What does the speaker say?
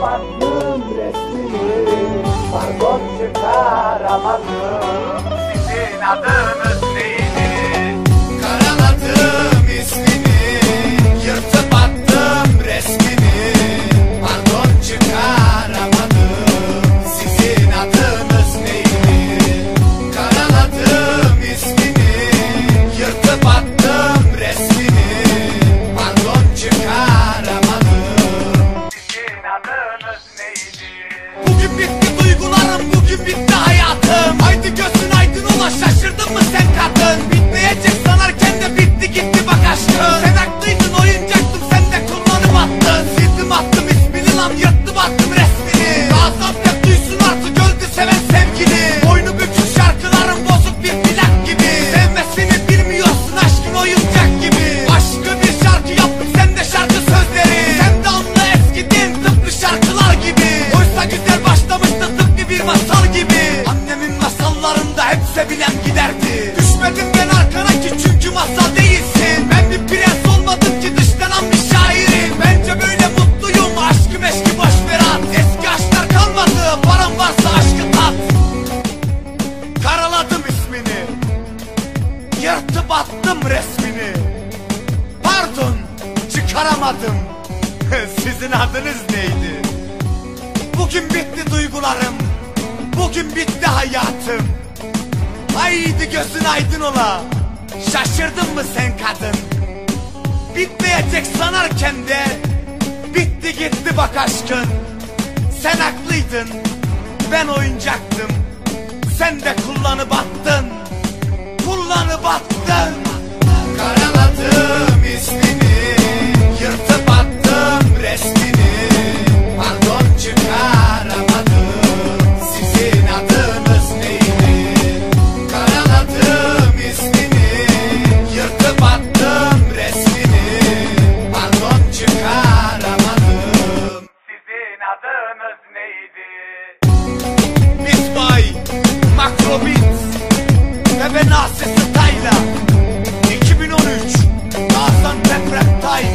Yırtıp attım resmini Pardon çıkaramadım Sizin adınız bugün bitti hayatım. Haydi gözün aydın ola şaşırdın mı sen kadın sevilen giderdi. Düşmedim ben arkana ki çünkü masal değilsin. Ben bir prens olmadım ki dışlanan bir şairim. Bence böyle mutluyum aşkı meşki boş ver at. Eski aşklar kalmadı param varsa aşkı tat. Karaladım ismini. Yırtıp attım resmini. Pardon çıkaramadım. Sizin adınız neydi? Bugün bitti duygularım. Bugün bitti hayatım Haydi gözün aydın ola. Şaşırdın mı sen kadın? Bitmeyecek sanarken de Bitti gitti bak aşkın. Sen haklıydın Ben oyuncaktım. Sen de kullanıp attın Kullanıp attın. Karaladım ismini Yırtıp attım resmini Adınız neydi? Beat by Macro Beats Ve ben Asya Style'a 2013 Gaziantep Rap Time